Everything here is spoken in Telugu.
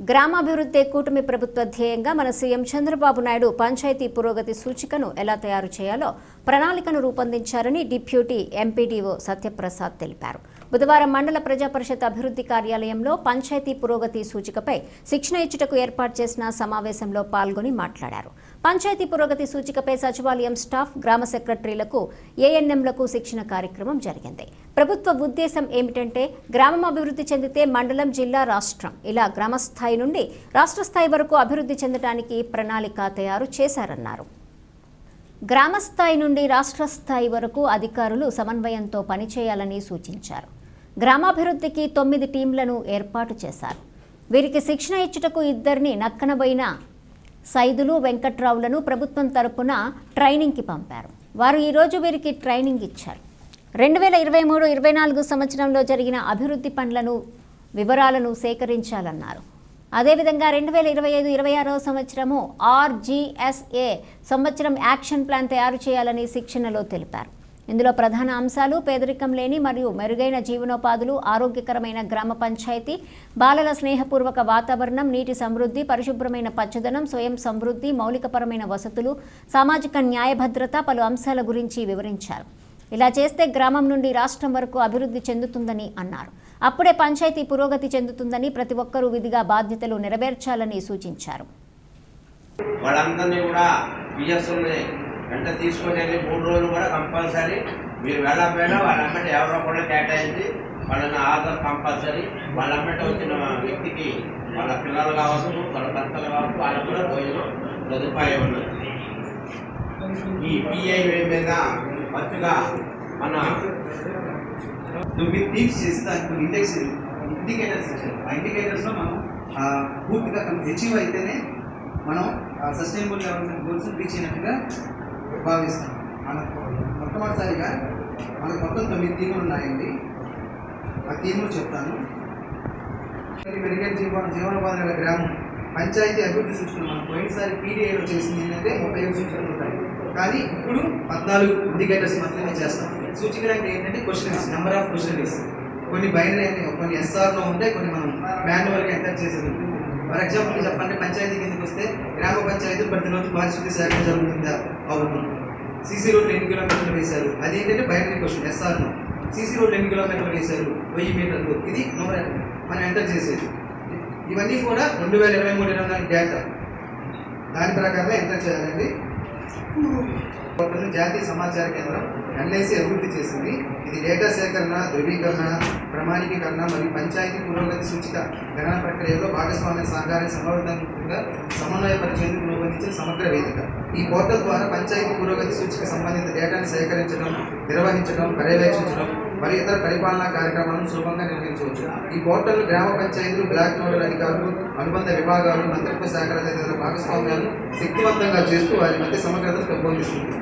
గ్రామాభివృద్ధి కూటమి ప్రభుత్వ ధ్యేయంగా మన సీఎం చంద్రబాబు నాయుడు పంచాయతీ పురోగతి సూచికను ఎలా తయారు చేయాలో ప్రణాళికను రూపొందించారని డిప్యూటీ ఎంపీడీఓ సత్యప్రసాద్ తెలిపారు. బుధవారం మండల ప్రజా పరిషత్ అభివృద్ధి కార్యాలయంలో పంచాయతీ పురోగతి సూచికపై శిక్షణ ఇచ్చుటకు ఏర్పాటు చేసిన సమావేశంలో పాల్గొని మాట్లాడారు. పంచాయతీ పురోగతి సూచికపై సచివాలయం స్టాఫ్ గ్రామ సెక్రటరీలకు ఏఎన్ఎంలకు శిక్షణ కార్యక్రమం జరిగింది. ప్రభుత్వ ఉద్దేశం ఏమిటంటే గ్రామం అభివృద్ధి చెందితే మండలం జిల్లా రాష్ట్రం. ఇలా గ్రామస్థాయి నుండి రాష్ట్ర స్థాయి వరకు అభివృద్ధి చెందడానికి ప్రణాళిక తయారు చేశారన్నారు. గ్రామస్థాయి నుండి రాష్ట్ర స్థాయి వరకు అధికారులు సమన్వయంతో పనిచేయాలని సూచించారు. గ్రామాభివృద్ధికి తొమ్మిది టీంలను ఏర్పాటు చేశారు. వీరికి శిక్షణ ఇచ్చుటకు ఇద్దరిని నక్కనబోయిన సైదులు వెంకట్రావులను ప్రభుత్వం తరపున ట్రైనింగ్కి పంపారు. వారు ఈరోజు వీరికి ట్రైనింగ్ ఇచ్చారు. రెండు వేల ఇరవై మూడు ఇరవై నాలుగు సంవత్సరంలో జరిగిన అభివృద్ధి పనులను వివరాలను సేకరించాలన్నారు. అదేవిధంగా రెండు వేల ఇరవై ఐదు ఇరవై ఆరవ సంవత్సరము ఆర్జీఎస్ఏ సంవత్సరం యాక్షన్ ప్లాన్ తయారు చేయాలని శిక్షణలో తెలిపారు. ఇందులో ప్రధాన అంశాలు పేదరికం లేని మరియు మెరుగైన జీవనోపాధులు ఆరోగ్యకరమైన గ్రామ పంచాయతీ బాలల స్నేహపూర్వక వాతావరణం నీటి సమృద్ధి పరిశుభ్రమైన పచ్చదనం స్వయం సమృద్ధి మౌలికపరమైన వసతులు సామాజిక న్యాయ భద్రత పలు అంశాల గురించి వివరించారు. ఇలా చేస్తే గ్రామం నుండి రాష్ట్రం వరకు అభివృద్ధి చెందుతుందని అన్నారు. అప్పుడే పంచాయతీ పురోగతి చెందుతుందని ప్రతి ఒక్కరూ విధిగా బాధ్యతలు నెరవేర్చాలని సూచించారు. వాళ్ళందరినీ కూడా వెంట తీసుకొని వెళ్ళి మూడు రోజులు కూడా కంపల్సరీ మీరు వెళ్ళకపోయినా వాళ్ళమ్మటి ఎవరో కూడా కేటాయించి వాళ్ళని ఆధార్ కంపల్సరీ వాళ్ళమ్మటి వచ్చిన వ్యక్తికి వాళ్ళ పిల్లలు కావచ్చు వాళ్ళ భర్తలు కావచ్చు వాళ్ళకు కూడా భోజనం సదుపాయం ఉన్నది. ఈ పిఐ మీద మంచిగా మన తొమ్మిది టీమ్స్ ఇండెక్స్ ఇండికేటర్స్ ఇచ్చారు ఆ ఇండికేటర్స్లో మనం పూర్తిగా అచీవ్ అయితేనే మనం సస్టైనబుల్ డెవలప్మెంట్ గోల్స్ రీచ్ అయినట్టుగా భావిస్తాం మన మొట్టమొదటిసారిగా మనకు మొత్తం తొమ్మిది టీములు ఉన్నాయండి. ఆ టీములు చెప్తాను. మెరుగైన జీవన జీవనోపాధి గల గ్రామం పంచాయతీ అభివృద్ధి సూచనలు మనం పోయినసారి పీడిఐలో చేసింది ఏంటంటే ముప్పై ఐదు సూచనలు ఉంటాయి. కానీ ఇప్పుడు పద్నాలుగు ఇండికేటర్స్ మాత్రమే చేస్తాం. సూచికలు అంటే ఏంటంటే క్వశ్చన్స్ నెంబర్ ఆఫ్ క్వశ్చన్స్ కొన్ని బైనరీ అని కొన్ని ఎస్ఆర్లో ఉంటాయి కొన్ని మనం మాన్యువల్గా ఎంటర్ చేసేది. ఉంటుంది ఫర్ ఎగ్జాంపుల్ చెప్పండి పంచాయతీ కిందకి వస్తే గ్రామ పంచాయతీ ప్రతిరోజు పారిశుద్ధ్య శాఖ జరుగుతుందా? అవును. సీసీ రోడ్లు ఎన్ని కిలోమీటర్లు వేశారు? అది ఏంటంటే బయట క్వశ్చన్ ఎస్ఆర్ను సీసీ రోడ్లు ఎన్ని కిలోమీటర్లు వేశారు? వెయ్యి మీటర్లు. ఇది నోర మనం ఎంటర్ చేసేది. ఇవన్నీ కూడా రెండు వేల ఇరవై మూడు ఇరవై నాలుగు డేటా దాని ప్రకారమే ఎంటర్ చేయాలండి. జాతీయ సమాచార కేంద్రం ఎన్ఐసి అభివృద్ధి చేసింది. ఇది డేటా సేకరణ ధృవీకరణ ప్రమాణీకరణ మరియు పంచాయతీ పురోగతి సూచిక గణన ప్రక్రియలో భాగస్వామ్య సహకారాన్ని సమర్థవంతంగా సమన్వయపరిచేందుకు రూపొందించిన సమగ్ర వేదిక. ఈ పోర్టల్ ద్వారా పంచాయతీ పురోగతి సూచిక సంబంధిత డేటాను సేకరించడం నిర్వహించడం పర్యవేక్షించడం మరియు ఇతర పరిపాలనా కార్యక్రమాలను సులభంగా నిర్వహించవచ్చు. ఈ పోర్టల్ గ్రామ పంచాయతీలు బ్లాక్ నోడల్ అధికారులు అనుబంధ విభాగాలు మంత్రిత్వ శాఖల తదితర భాగస్వామ్యాలను శక్తివంతంగా చేస్తూ వారి మధ్య సమగ్రతను పెంపొందిస్తుంది.